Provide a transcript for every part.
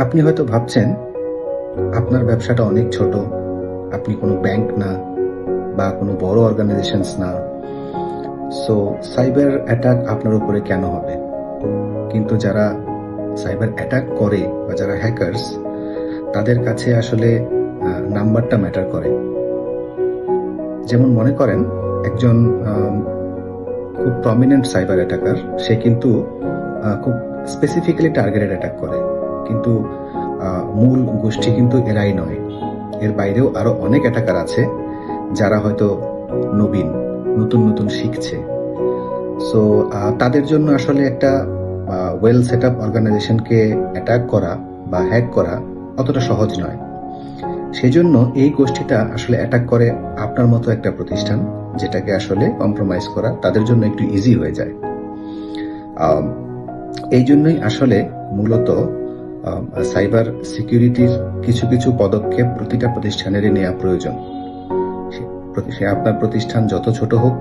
আপনি হয়তো ভাবছেন, আপনার ব্যবসাটা অনেক ছোট, আপনি কোনো ব্যাংক না, বা কোনো বড় অর্গানাইজেশনস না। সো, সাইবার অ্যাটাক আপনার উপরে কেন হবে? কিন্তু যারা সাইবার অ্যাটাক করে, বা যারা হ্যাকার্স, তাদের কাছে আসলে নাম্বারটা ম্যাটার করে। যেমন মনে করেন, একজন খুব প্রমিনেন্ট সাইবার অ্যাটাকার, সে কিন্তু খুব স্পেসিফিক্যালি টার্গেটেড অ্যাটাক করে। কিন্তু মূল গোষ্ঠী কিন্তু এরাই নয়। এর বাইরেও আরও অনেক অ্যাটাকার আছে, যারা হয়তো নবীন, নতুন নতুন শিখছে। সো তাদের জন্য আসলে একটা ওয়েল সেট আপ অর্গানাইজেশনকে অ্যাটাক করা বা হ্যাক করা অতটা সহজ নয়। সেই জন্য এই গোষ্ঠীটা আসলে অ্যাটাক করে আপনার মতো একটা প্রতিষ্ঠান, যেটাকে আসলে কম্প্রোমাইজ করা তাদের জন্য একটু ইজি হয়ে যায়। এই জন্যই আসলে মূলত সাইবার সিকিউরিটির কিছু কিছু পদক্ষেপ প্রতিটা প্রতিষ্ঠানেরই নেওয়া প্রয়োজন। সে- আপনার প্রতিষ্ঠান যত ছোট হোক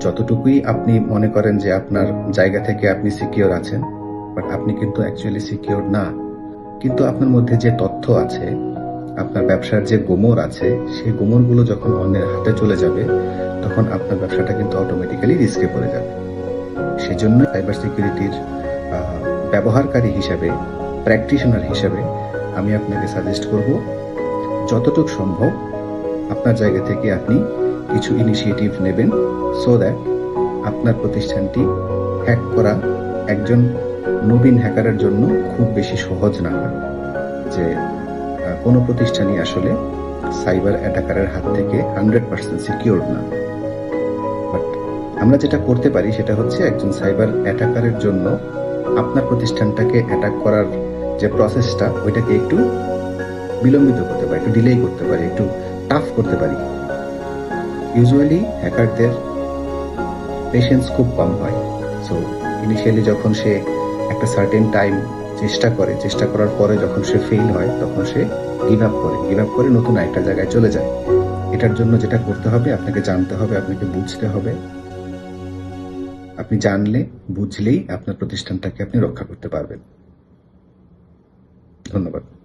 যতটুকুই আপনি মনে করেন যে আপনার জায়গা থেকে আপনি সিকিওর আছেন বাট আপনি কিন্তু অ্যাকচুয়ালি সিকিওর না। কিন্তু আপনার মধ্যে যে তথ্য আছে, আপনার ব্যবসার যে গোমর আছে, সেই গোমরগুলো যখন অন্যের হাতে চলে যাবে, তখন আপনার ব্যবসাটা কিন্তু অটোমেটিক্যালি রিস্কে পড়ে যাবে। সেজন্য সাইবার সিকিউরিটির ব্যবহারকারী হিসাবে, প্র্যাকটিশনার হিসাবে আমি আপনাকে সাজেস্ট করব, যতটুকু সম্ভব আপনার জায়গা থেকে আপনি কিছু ইনিশিয়েটিভ নেবেন সো দ্যাট আপনার প্রতিষ্ঠানটি হ্যাক করা একজন নবীন হ্যাকারের জন্য খুব বেশি সহজ না হয়। যে কোনো প্রতিষ্ঠানই আসলে সাইবার অ্যাটাকারের হাত থেকে হান্ড্রেড পার্সেন্ট সিকিউর না। আমরা যেটা করতে পারি সেটা হচ্ছে একজন সাইবার অ্যাটাকারের জন্য আপনার প্রতিষ্ঠানটাকে অ্যাটাক করার যে প্রসেসটা ওইটাকে একটু বিলম্বিত করতে পারি, একটু ডিলে করতে পারি, একটু টাফ করতে পারি। ইউজুয়ালি হ্যাকারদের পেশেন্স খুব কম হয়। সো ইনিশিয়ালি যখন সে একটা সার্টেন টাইম চেষ্টা করে, চেষ্টা করার পরে যখন সে ফেল হয়, তখন সে গিভ আপ করে গিভ আপ করে নতুন একটা জায়গায় চলে যায়। এটার জন্য যেটা করতে হবে, আপনাকে জানতে হবে, আপনাকে বুঝতে হবে। আপনি জানলে বুঝলেই আপনার প্রতিষ্ঠানটাকে আপনি রক্ষা করতে পারবেন। ধন্যবাদ।